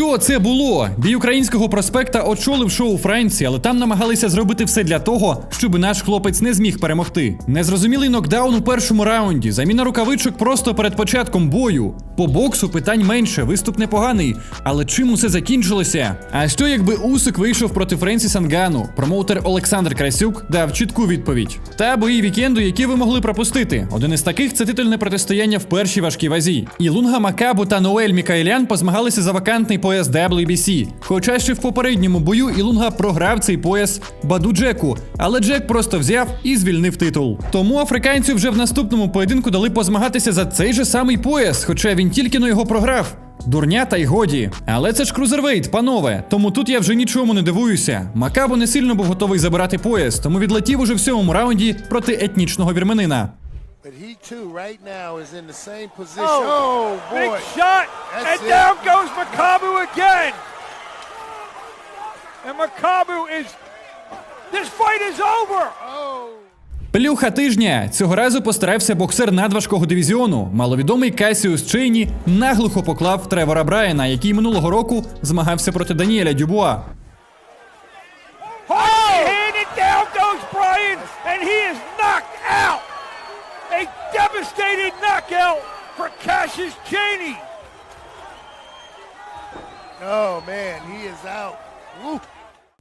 Що це було? Бій українського проспекта очолив шоу Франції, але там намагалися зробити все для того, щоб наш хлопець не зміг перемогти. Незрозумілий нокдаун у першому раунді, заміна рукавичок просто перед початком бою. По боксу питань менше, виступ непоганий. Але чим усе закінчилося? А що якби Усик вийшов проти Френсіса Нгану? Промоутер Олександр Красюк дав чітку відповідь. Та бої вікенду, які ви могли пропустити. Один із таких це титульне протистояння в першій важкій вазі. Ілунга Макабу та Ноель Мікаелян позмагалися за вакантний пояс WBC. Хоча ще в попередньому бою Ілунга програв цей пояс Баду Джеку, але Джек просто взяв і звільнив титул. Тому африканцю вже в наступному поєдинку дали позмагатися за цей же самий пояс, хоча він тільки но його програв. Дурня та й годі. Але це ж крузервейт, панове. Тому тут я вже нічому не дивуюся. Макабо не сильно був готовий забирати пояс, тому відлетів уже в сьомому раунді проти етнічного вірменина. But he too, right now, is in the same position. Oh, Oh, big boy. shot, That's and it. down goes Makabu again. And Makabu is. This fight is over. Oh. Плюха тижня цього разу постарався боксер надважкого дивізіону. Маловідомий Касіус Чейні наглухо поклав Тревора Брайана, який минулого року змагався проти Даніеля Дюбуа. Hand, and down goes Brian, and he is knocked devastating knockout for Cassius Chaney. Oh, man, he is out. Woo.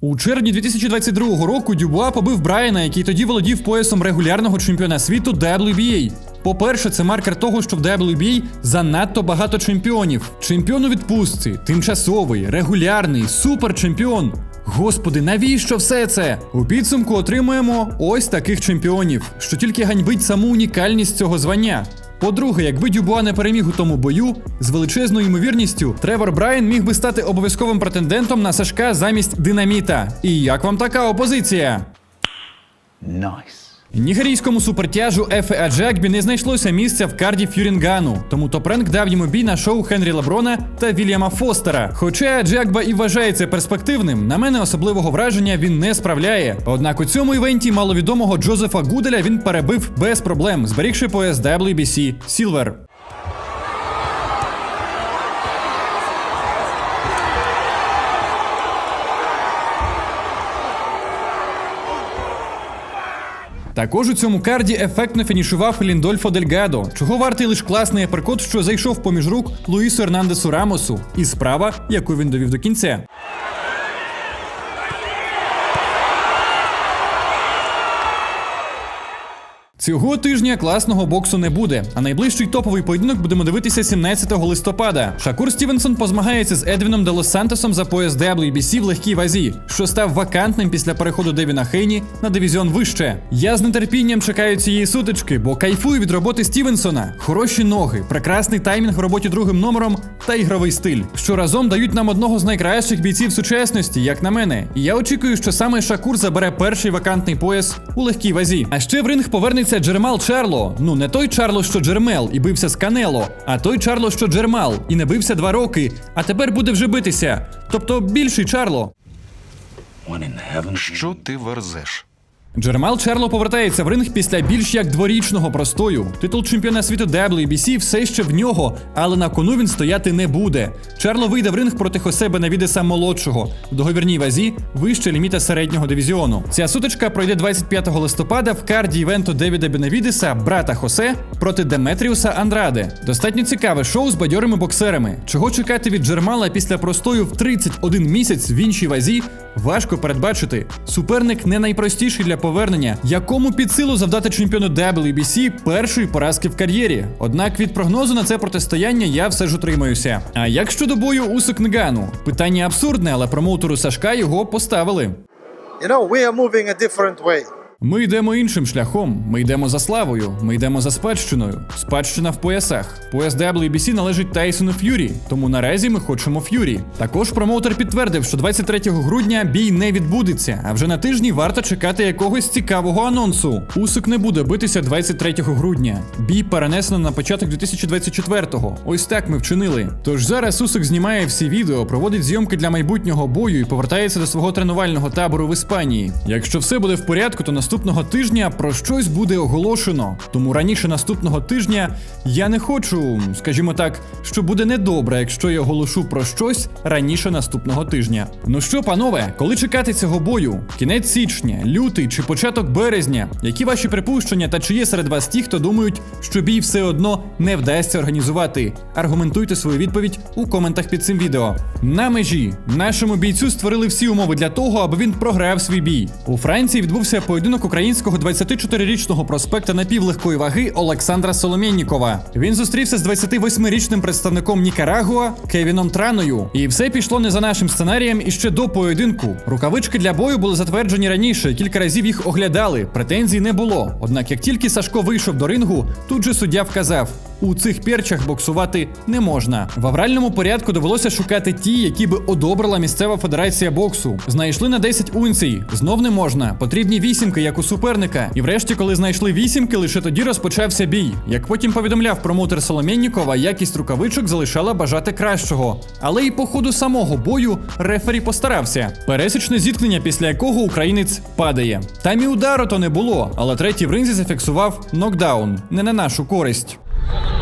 У червні 2022 року Дюбуа побив Брайана, який тоді володів поясом регулярного чемпіона світу WBA. По-перше, це маркер того, що в WBA занадто багато чемпіонів. Чемпіон у відпустці, тимчасовий, регулярний, суперчемпіон. Господи, навіщо все це? У підсумку отримуємо ось таких чемпіонів, що тільки ганьбить саму унікальність цього звання. По-друге, якби Дюбуа не переміг у тому бою, з величезною ймовірністю Тревор Брайан міг би стати обов'язковим претендентом на Сашка замість динаміта. І як вам така опозиція? Nice. Нігерійському супертяжу Ефе Аджакбі не знайшлося місця в карді Фюрінгану, тому Топренк дав йому бій на шоу Хенрі Лаброна та Вільяма Фостера. Хоча Аджакба і вважається перспективним, на мене особливого враження він не справляє. Однак у цьому івенті маловідомого Джозефа Гуделя він перебив без проблем, зберігши пояс WBC Silver. Також у цьому карді ефектно фінішував Ліндольфо Дельгадо, чого вартий лише класний аперкот, що зайшов поміж рук Луїсу Ернандесу Рамосу, і справа, яку він довів до кінця. Цього тижня класного боксу не буде, а найближчий топовий поєдинок будемо дивитися 17 листопада. Шакур Стівенсон позмагається з Едвіном Делос Сантосом за пояс WBC в легкій вазі, що став вакантним після переходу Девіна Хейні на дивізіон вище. Я з нетерпінням чекаю цієї сутички, бо кайфую від роботи Стівенсона. Хороші ноги, прекрасний таймінг в роботі другим номером та ігровий стиль, що разом дають нам одного з найкращих бійців сучасності, як на мене. І я очікую, що саме Шакур забере перший вакантний пояс у легкій вазі. А ще в ринг повернеться Джермал Чарло. Ну не той Чарло, що Джермел і бився з Канело, а той Чарло, що Джермал, і не бився два роки, а тепер буде вже битися. Тобто більший Чарло. Що ти верзеш? Джермал Чарло повертається в ринг після більш як дворічного простою. Титул чемпіона світу WBC все ще в нього, але на кону він стояти не буде. Чарло вийде в ринг проти Хосе Бенавідеса молодшого в договірній вазі вище ліміта середнього дивізіону. Ця сутичка пройде 25 листопада в карді івенту Девіда Бенавідеса, брата Хосе проти Деметріуса Андраде. Достатньо цікаве шоу з бадьорими боксерами. Чого чекати від Джермала після простою в 31 місяць в іншій вазі? Важко передбачити. Суперник не найпростіший для повернення, якому під силу завдати чемпіону WBC першої поразки в кар'єрі. Однак від прогнозу на це протистояння я все ж утримаюся. А як щодо бою Усик Нгану? Питання абсурдне, але промоутеру Сашка його поставили. You know, we are moving a different way. Ми йдемо іншим шляхом. Ми йдемо за славою. Ми йдемо за спадщиною. Спадщина в поясах. Пояс WBC належить Тайсону Ф'юрі, тому наразі ми хочемо Ф'юрі. Також промоутер підтвердив, що 23 грудня бій не відбудеться, а вже на тижні варто чекати якогось цікавого анонсу. Усик не буде битися 23 грудня. Бій перенесено на початок 2024-го. Ось так ми вчинили. Тож зараз Усик знімає всі відео, проводить зйомки для майбутнього бою і повертається до свого тренувального табору в Іспанії. Якщо все буде в порядку, то наступного наступного тижня про щось буде оголошено. Тому раніше наступного тижня я не хочу, скажімо так, що буде недобре, якщо я оголошу про щось раніше наступного тижня. Ну що, панове, коли чекати цього бою? Кінець січня, лютий чи початок березня? Які ваші припущення та чи є серед вас ті, хто думають, що бій все одно не вдасться організувати? Аргументуйте свою відповідь у коментах під цим відео. На межі нашому бійцю створили всі умови для того, аби він програв свій бій. У Франції відбувся поєдинок українського 24-річного проспекта напівлегкої ваги Олександра Соломєннікова. Він зустрівся з 28-річним представником Нікарагуа Кевіном Траною. І все пішло не за нашим сценарієм і ще до поєдинку. Рукавички для бою були затверджені раніше, кілька разів їх оглядали. Претензій не було. Однак, як тільки Сашко вийшов до рингу, тут же суддя вказав: у цих перчах боксувати не можна. В авральному порядку довелося шукати ті, які би одобрила місцева федерація боксу. Знайшли на 10 унцій. Знов не можна. Потрібні вісімки, як у суперника. І врешті, коли знайшли вісімки, лише тоді розпочався бій. Як потім повідомляв промоутер Соломєннікова, якість рукавичок залишала бажати кращого. Але і по ходу самого бою рефері постарався. Пересічне зіткнення, після якого українець падає. Там і удару то не було, але третій в ринзі зафіксував нокдаун. Не на нашу користь. Thank you.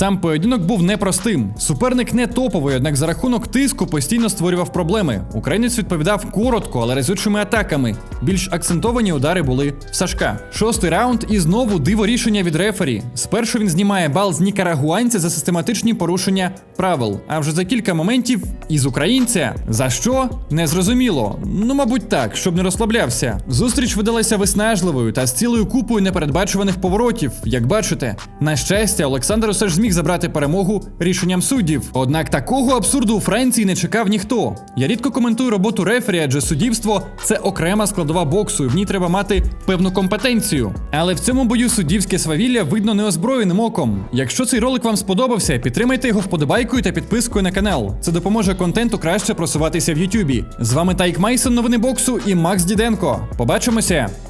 Сам поєдинок був непростим. Суперник не топовий, однак за рахунок тиску постійно створював проблеми. Українець відповідав коротко, але разючими атаками. Більш акцентовані удари були в Сашка. Шостий раунд і знову диво рішення від рефері. Спершу він знімає бал з нікарагуанця за систематичні порушення правил. А вже за кілька моментів із українця. За що? Незрозуміло. Ну, мабуть, так, щоб не розслаблявся. Зустріч видалася виснажливою та з цілою купою непередбачуваних поворотів. Як бачите, на щастя, Олександр усе ж зміг забрати перемогу рішенням суддів. Однак такого абсурду у Франції не чекав ніхто. Я рідко коментую роботу рефері, адже суддівство це окрема складова боксу, і в ній треба мати певну компетенцію. Але в цьому бою суддівське свавілля видно неозброєним оком. Якщо цей ролик вам сподобався, підтримайте його вподобайкою та підпискою на канал. Це допоможе контенту краще просуватися в Ютубі. З вами Тайк Майсон, новини боксу і Макс Діденко. Побачимося!